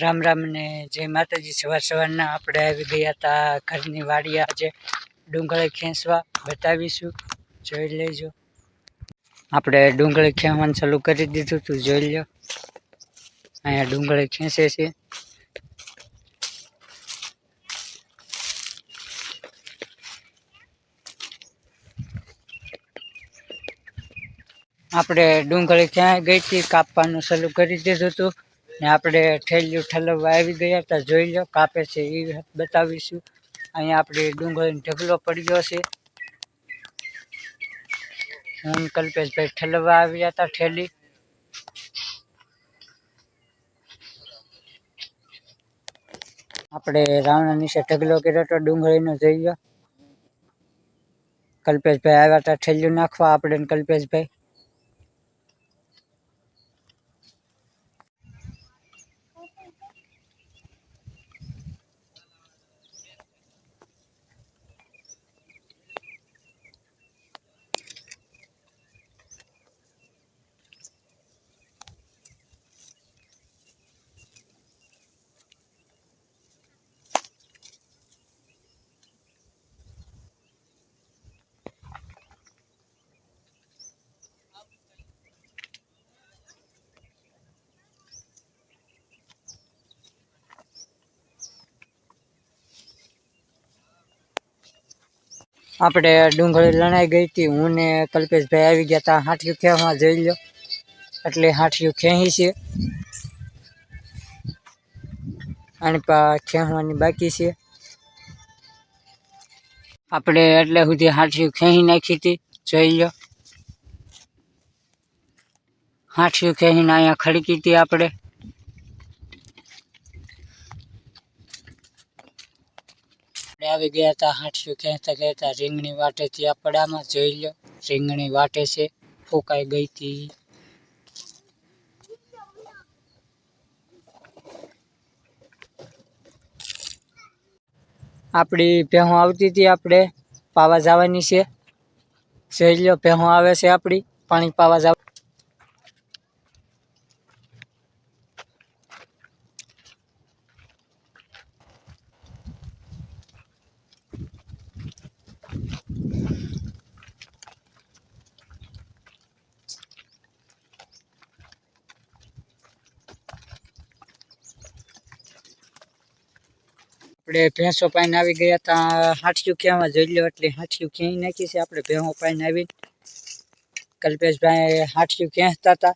રામ રામ ને જય માતાજી. સવાર સવારના આપણે આવી ગયા હતા ઘરની વાડી આજે ડુંગળી ખેંચવા બતાવીશું. જોઈ લેજો. આપણે ડુંગળી ખેંચવાનું ચાલુ કરી દીધું તું. જોઈ લો અહીંયા ડુંગળી ખેંચે છે. આપણે ડુંગળી ક્યાં ગઈ હતી કાપવાનું ચાલુ કરી દીધું હતું ને આપણે ઠેલિયું ઠલવવા આવી ગયા હતા, જોઈ લો કાપે છે એ બતાવીશું. અહીંયા આપણે ડુંગળીનો ઢગલો પડ્યો છે. હું કલ્પેશભાઈ ઠલવવા આવ્યા હતા ઠેલી. આપણે રાવણા નીચે ઢગલો કર્યો હતો ડુંગળીનો જોઈ લો. કલ્પેશભાઈ આવ્યા હતા ઠેલિયું નાખવા, આપણે કલ્પેશભાઈ. આપણે ડુંગળી લણાઈ ગઈ હતી. હું ને કલ્પેશભાઈ આવી ગયા હતા હાંઠિયું ખેવામાં જોઈ લો એટલે હાંઠિયું ખેહી છે. અને ખેવાની બાકી છે. આપણે એટલે સુધી હાંઠિયું ખેહી નાખી હતી. જોઈ લો હાંઠિયું ખેહીને અહીંયા ખડકી હતી આપણે. આપણે આવી ગયા હતા હાંઠિયું ખેંચતા ખેંચતા રીંગણી વાટેથી આ જોઈ લો રીંગણી વાટે છે, ફૂંકાઈ ગઈ હતી આપણી ભેહું આવતી હતી આપણે, પાવા જવાની છે. જોઈ લો ભેહું આવે છે આપણી, પાણી પાવા જવા આપણે ભેંસો પાઈને આવી ગયા હતા હાંઠિયું ક્યાંમાં જોઈ લો એટલે હાંઠિયું ક્યાંય નાખી છે આપણે ભેહો પાઈને આવી કલ્પેશભાઈ હાંઠિયું ખેંચતા હતા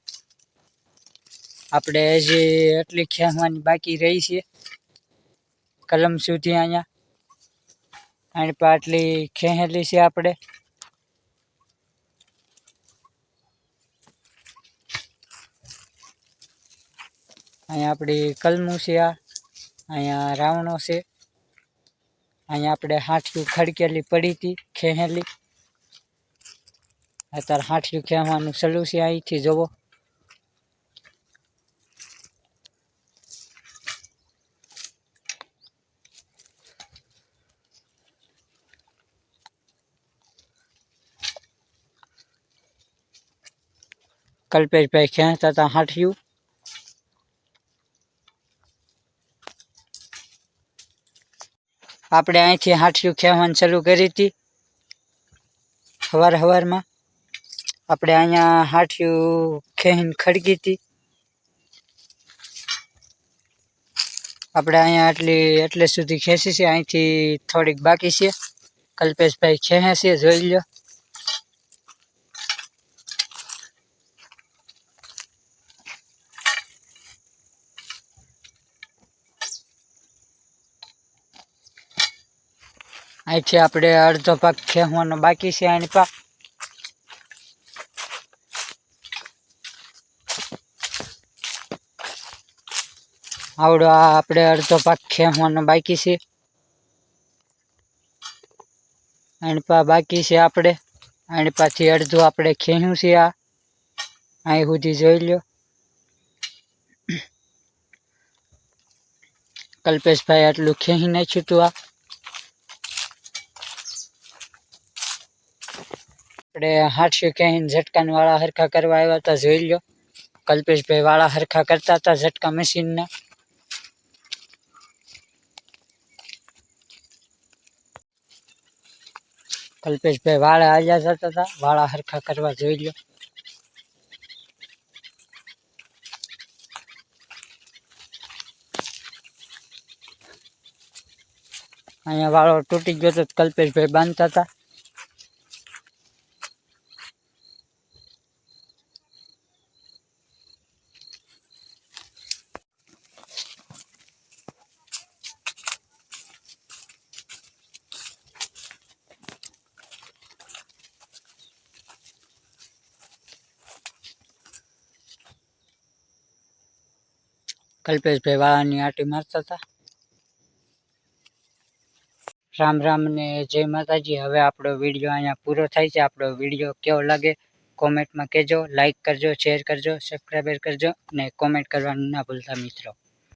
આપણે હજી એટલી ખેંચવાની બાકી રહી છે. કલમ સુધી અહીંયા. અને પણ આટલી ખેંચેલી છે આપણે. અહીંયા આપણી કલમું છે આ. અહીંયા રાવણો છે. અહીંયા આપણે હાંઠિયું ખડકેલી પડી હતી, ખેહેલી. અત્યારે હાંઠિયું ખેવાનું સલું છે, અહીંથી જુઓ કલ્પેશભાઈ ખેંચતા હતા હાંઠિયું. આપણે અહીંથી હાંઠિયું ખેવાનું ચાલુ કરી હતી. હવાર હવારમાં આપણે અહીંયા હાંઠિયું ખેહીને ખડકી હતી. આપણે અહીંયા આટલી એટલે સુધી ખેંચી છે અહીંથી થોડીક બાકી છે. કલ્પેશભાઈ ખેહે છે, જોઈ લો અહીંથી આપણે અડધો પાક ખેવાનો બાકી છે આની પાક આવડો આપણે અડધો પાક ખેવાનો બાકી છે. અણપા બાકી છે આપણે. અણપાથી અડધું આપણે ખેહ્યું છે આ. અહીં સુધી જોઈ લો કલ્પેશભાઈ આટલું ખેહી નાખ્યું હતું આ. આપણે હાથસી કહીને ઝટકાનવાળા હરખા કરવા આવ્યા હતા જોઈ લો કલ્પેશભાઈ વાળા હરખા કરતા હતા ઝટકા મશીનના. કલ્પેશભાઈ વાળા હાલ્યા જતા હતા વાળા હરખા કરવા જોઈ લો અહીંયા વાળો તૂટી ગયો તો કલ્પેશભાઈ બાંધતા હતા કલ્પેશભાઈ વાળાની આટી મારતા હતા. રામ રામ ને જય માતાજી. હવે આપણો વીડિયો અહીંયા પૂરો થાય છે. આપણો વીડિયો કેવો લાગે કોમેન્ટમાં કહેજો લાઇક કરજો શેર કરજો સબસ્ક્રાઈબર કરજો ને કોમેન્ટ કરવાનું ના ભૂલતા મિત્રો.